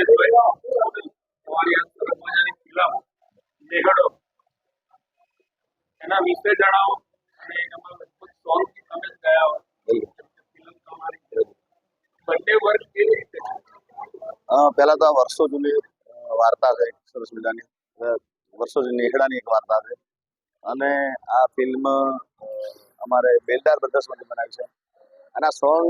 જિગ્નેશભાઈ તમારી આ સરસ મજાની ફિલ્મ નેહડો એના વિશે જણાવો અને એમાં લગભગ સોંગ તમે જ ગયા હો ફિલ્મ તમારી બંને વર્ગ કેવી રીતે પહેલા તો આ વર્ષો જૂની વાર્તા છે સરસ મજાની. વર્ષો જૂની નેહડાની એક વાર્તા છે. અને આ ફિલ્મ અમારે બેલદાર બ્રધર્સમાંથી બનાવી છે. અને આ સોંગ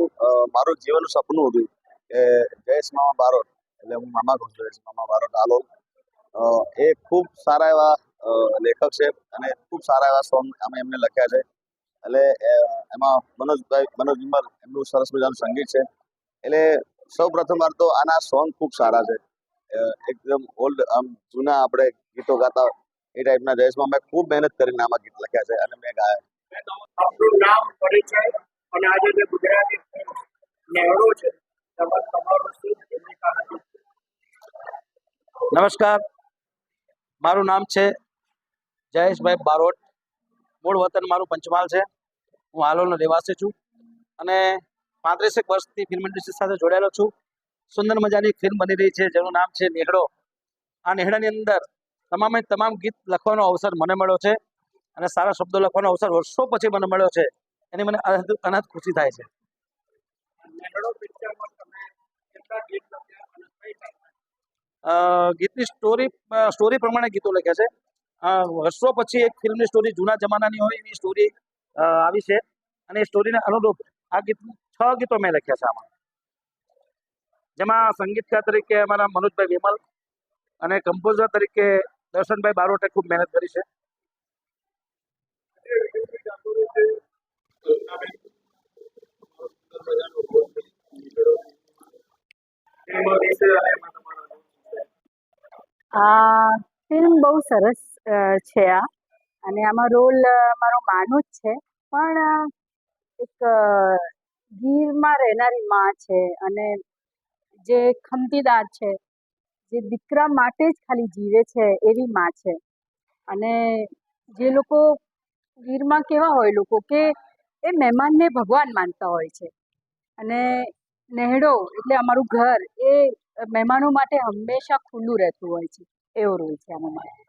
મારું જીવનનું સપનું હતું કે જયેશ મામા બારોટ એટલે હું મામા કહું છું મામા મારો ડાલો એ ખૂબ સારા એવા લેખક છે અને ખૂબ સારા એવા સોંગ અમે એમને લખ્યા છે. એટલે એમાં મનોજભાઈ, મનોજ વિમલ એમનું સરસ મજાનું સંગીત છે. એટલે સૌ વાર તો આના સોંગ ખૂબ સારા છે. એકદમ ઓલ્ડ, આમ જૂના આપણે ગીતો ગાતા એ ટાઈપના જયેશમાં મેં ખૂબ મહેનત કરીને આમાં ગીત લખ્યા છે અને મેં ગાયા. આપનું નામ, પરિચય અને આજે જે ગુજરાતી નહેરો છે તમારું શું ભૂમિકા હતી? નમસ્કાર. મારું નામ છે જયેશભાઈ બારોટ. મૂળ વતન મારું પંચમહાલ છે. હું હાલોલનો રહેવાસી છું અને પાંત્રીસેક વર્ષથી ફિલ્મ ઇન્ડસ્ટ્રી સાથે જોડાયેલો છું. સુંદર મજાની ફિલ્મ બની રહી છે, જેનું નામ છે નેહડો. આ નેહડાની અંદર તમામે તમામ ગીત લખવાનો અવસર મને મળ્યો છે અને સારા શબ્દો લખવાનો અવસર વર્ષો પછી મને મળ્યો છે. એની મને અનહદ ખુશી થાય છે નેહડો પિક્ચરમાં તમે કેટલા ગીત લખ્યા અને કઈ ટાઈપના અ, ગીતની સ્ટોરી સ્ટોરી પ્રમાણે ગીતો લખ્યા છે. વર્ષો પછી એક ફિલ્મની સ્ટોરી જૂના જમાનાની હોય એવી સ્ટોરી આવી છે. અને એ સ્ટોરીને અનુરૂપ આ ગીત, છ ગીતો મેં લખ્યા છે આમાં. જેમાં સંગીતકાર તરીકે અમારા મનોજભાઈ વિમલ અને કમ્પોઝર તરીકે દર્શનભાઈ બારોટે ખૂબ મહેનત કરી છે. આ ફિલ્મ બહુ સરસ છે આ. અને આમાં રોલ મારો માનો જ છે. પણ એક ગીરમાં રહેનારી માં છે અને જે ખમતીદાર છે, જે દીકરા માટે જ ખાલી જીવે છે એવી માં છે. અને જે લોકો ગીરમાં કેવા હોય લોકો કે એ મહેમાનને ભગવાન માનતા હોય છે. અને નેહડો એટલે અમારું ઘર એ મહેમાનો માટે હંમેશા ખુલ્લું રહેતું હોય છે એવો રોલ છે આમાં મારો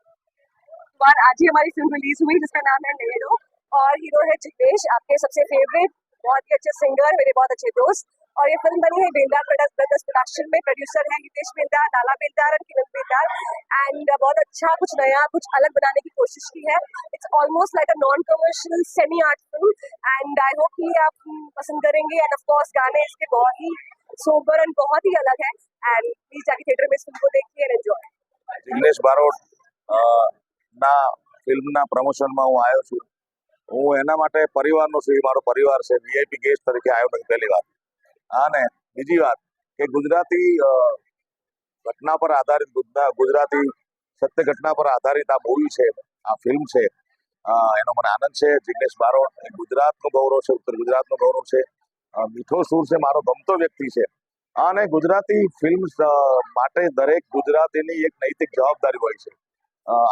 बार आज ही हमारी फिल्म रिलीज हुई जिसका नाम है नेहरू और हीरो है जिग्नेश आपके सबसे फेवरेट बहुत ही अच्छे सिंगर मेरे बहुत अच्छे दोस्त और ये फिल्म बनी है बेलदार ब्रदर्स प्रोडक्शन में प्रोड्यूसर है हितेश बेलदार लाला बेलदार और किरण बेलदार एंड बहुत अच्छा कुछ नया कुछ अलग बनाने की कोशिश की है it's almost like a non commercial semi art film and I hope कि आप हम्म, पसंद करेंगे एंड ऑफ कोर्स गाने इसके बहुत ही सोबर एंड बहुत ही अलग है एंड प्लीज जाके थिएटर में इस फिल्म को देखिए एंड एंजॉय જિગ્નેશ બારોટ અ, ના ફિલ્મના પ્રમોશનમાં હું આવ્યો છું હું એના માટે પરિવારનો છું એ મારો પરિવાર છે વીઆઈપી ગેસ્ટ તરીકે આવ્યો નથી પહેલી વાર અને બીજી વાત કે ગુજરાતી અ, ઘટના પર આધારિત ગુજરા- ગુજરાતી સત્ય ઘટના પર આધારિત આ મૂવી છે આ ફિલ્મ છે અ, એનો મને આનંદ છે જિગ્નેશ બારોટ એ ગુજરાતનું ગૌરવ છે ઉત્તર ગુજરાતનું ગૌરવ છે અ, મીઠો સુર છે, મારો ગમતો વ્યક્તિ છે. અને ગુજરાતી ફિલ્મ માટે દરેક ગુજરાતીની એક નૈતિક જવાબદારી હોય છે.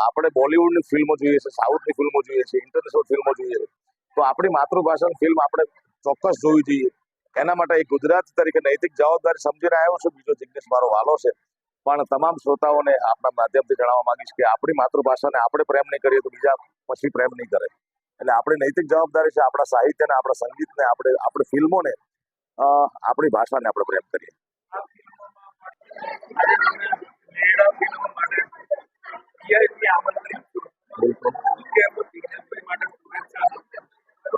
આપણે બોલિવૂડની ફિલ્મો જોઈએ છે, સાઉથની ફિલ્મો જોઈએ છે ઇન્ટરનેશનલ ફિલ્મો જોઈએ છે. તો આપણી માતૃભાષાની ફિલ્મ આપણે ચોક્કસ જોવી જોઈએ. એના માટે એક ગુજરાતી તરીકે નૈતિક જવાબદારી સમજીને આવ્યો છું. બીજો જિજ્ઞેસ મારો વાલો છે. પણ તમામ શ્રોતાઓને આપણા માધ્યમથી જણાવવા માંગીશ કે આપણી માતૃભાષાને આપણે પ્રેમ નહીં કરીએ તો બીજા પછી પ્રેમ નહીં કરે. એટલે આપણી નૈતિક જવાબદારી છે આપણા સાહિત્યને આપણા સંગીતને આપણે આપણી ફિલ્મોને આપણી ભાષાને આપણે પ્રેમ કરીએ. કે.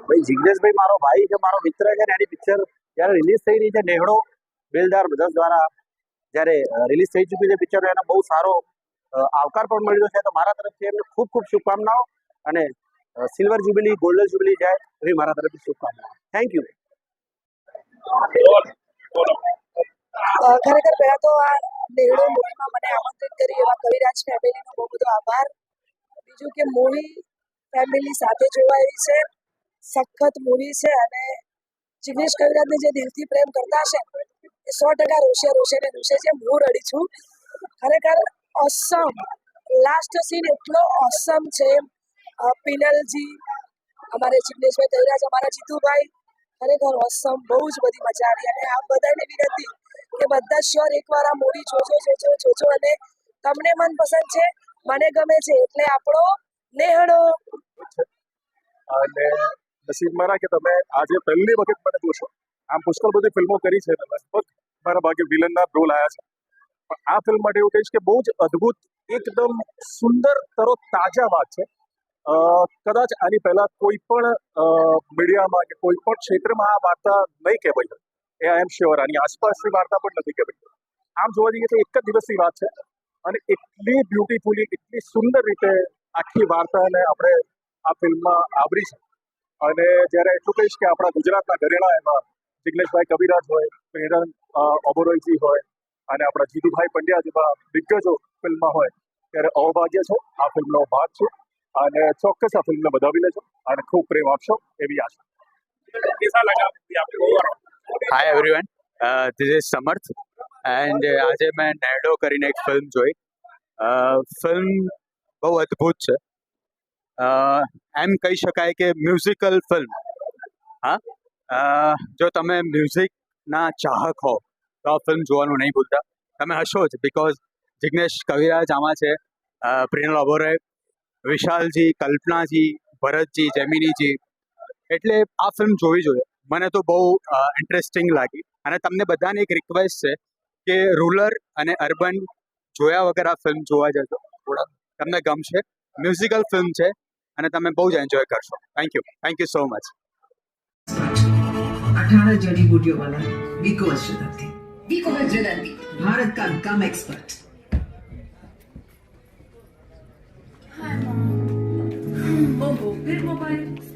ભાઈ જિગ્નેશભાઈ મારો ભાઈ છે મારો મિત્ર છે ને એની પિક્ચર જ્યારે રિલીઝ થઈ રહી છે નેહડો બેલદાર બ્રધર્સ દ્વારા જ્યારે રિલીઝ થઈ ચૂકી છે પિક્ચર એનો બહુ સારો આવકાર પણ મળ્યો છે તો મારા તરફથી એમને ખૂબ ખૂબ શુભકામનાઓ અને સિલ્વર જ્યુબિલી ગોલ્ડન જ્યુબિલી જાય, એવી મારા તરફથી શુભકામના. થેન્ક યુ ખરેખર પહેલા તો આ નેહડો મૂવીમાં મને આમંત્રિત કરી એવા કવિરાજ ફેમિલીનો બહુ બધો આભાર. બીજું કે મૂવી ફેમિલી સાથે જોવાયેલી છે, સખત મૂવી છે અને જિગ્નેશ કવિરાજને જે દિલથી પ્રેમ કરતા છે એ સો ટકા રોશે રોશે ને રોશે છે, હું રડી છું. ખરેખર ઓસમ લાસ્ટ સીન એટલો ઓસમ છે પિનલજી, અમારે જિગ્નેશભાઈ છે અમારા જીતુભાઈ ખરેખર ઓસમ બહુ જ બધી મજા આવી. અને આ બધાને વિનંતી કે બધા શ્યોર એકવાર આ મૂવી જોજો જોજો જોજો અને તમને મનપસંદ છે, મને ગમે છે, એટલે આપણો નેહડો. અને નસીબ મારા કે તમે આજે પહેલી વખત મને જોશો. આમ પુષ્કળ બધી ફિલ્મો કરી છે તમે. લગભગ મારા ભાગે વિલનના રોલ આવ્યા છે. પણ આ ફિલ્મ માટે એવું કહીશ કે બહુ જ અદ્ભુત, એકદમ સુંદર, તરો તાજા વાત છે. કદાચ આની પહેલા કોઈ પણ મીડિયામાં કે કોઈ પણ ક્ષેત્રમાં આ વાર્તા નહીં કહેવાય એ આઈ એમ શ્યોર આની આસપાસની વાર્તા પણ નથી કહેવાય આમ જોવા જઈએ તો એક જ દિવસની વાત છે અને એટલી બ્યુટીફુલી એટલી સુંદર રીતે આખી વાર્તાને આપણે આ ફિલ્મમાં આવરી છે. અને જ્યારે એટલું કહીશ કે આપણા ગુજરાતના ઘરેણા એમાં જિગ્નેશભાઈ કવિરાજ હોય, પ્રેરણ ઓબોરોયજી હોય અને આપણા જીતુભાઈ પંડ્યા જેવા દિગ્ગજો ફિલ્મમાં હોય, ત્યારે અવભાગ્ય છે, આ ફિલ્મનો ભાગ છે. અને ચોક્કસ આ ફિલ્મને બધાવીને છો અને ખૂબ પ્રેમ આપશો એવી આશા. Hi everyone this is Samarth and આજે મેં નેડો કરીને એક ફિલ્મ જોઈ. ફિલ્મ બહુ અદ્ભુત છે. એમ કહી શકાય કે મ્યુઝિકલ ફિલ્મ હા? જો તમે મ્યુઝિકના ચાહક હો, તો આ ફિલ્મ જોવાનું નહીં ભૂલતા. તમે હશો જ બિકોઝ જિગ્નેશ કવિરાજ આમાં છે. પ્રિનલ ઓબોરે વિશાલજી કલ્પનાજી ભરતજી જેમિનીજી. એટલે આ ફિલ્મ જોવી જોઈએ. મને તો બહુ ઇન્ટરેસ્ટિંગ લાગી. અને તમને બધાને એક રિક્વેસ્ટ છે કે રૂરલ અને અર્બન જોયા વગર આ ફિલ્મ જોવા જજો. તમને ગમશે. મ્યુઝિકલ ફિલ્મ છે અને તમે બહુ જ એન્જોય કરશો. Thank you thank you so much અઠારહ જડીબુટીઓ વાળા વિકો હર્ષદંતી વિકો હર્ષદંતી ભારત કા gum expert Hi, Mom. Bumble, my mobile.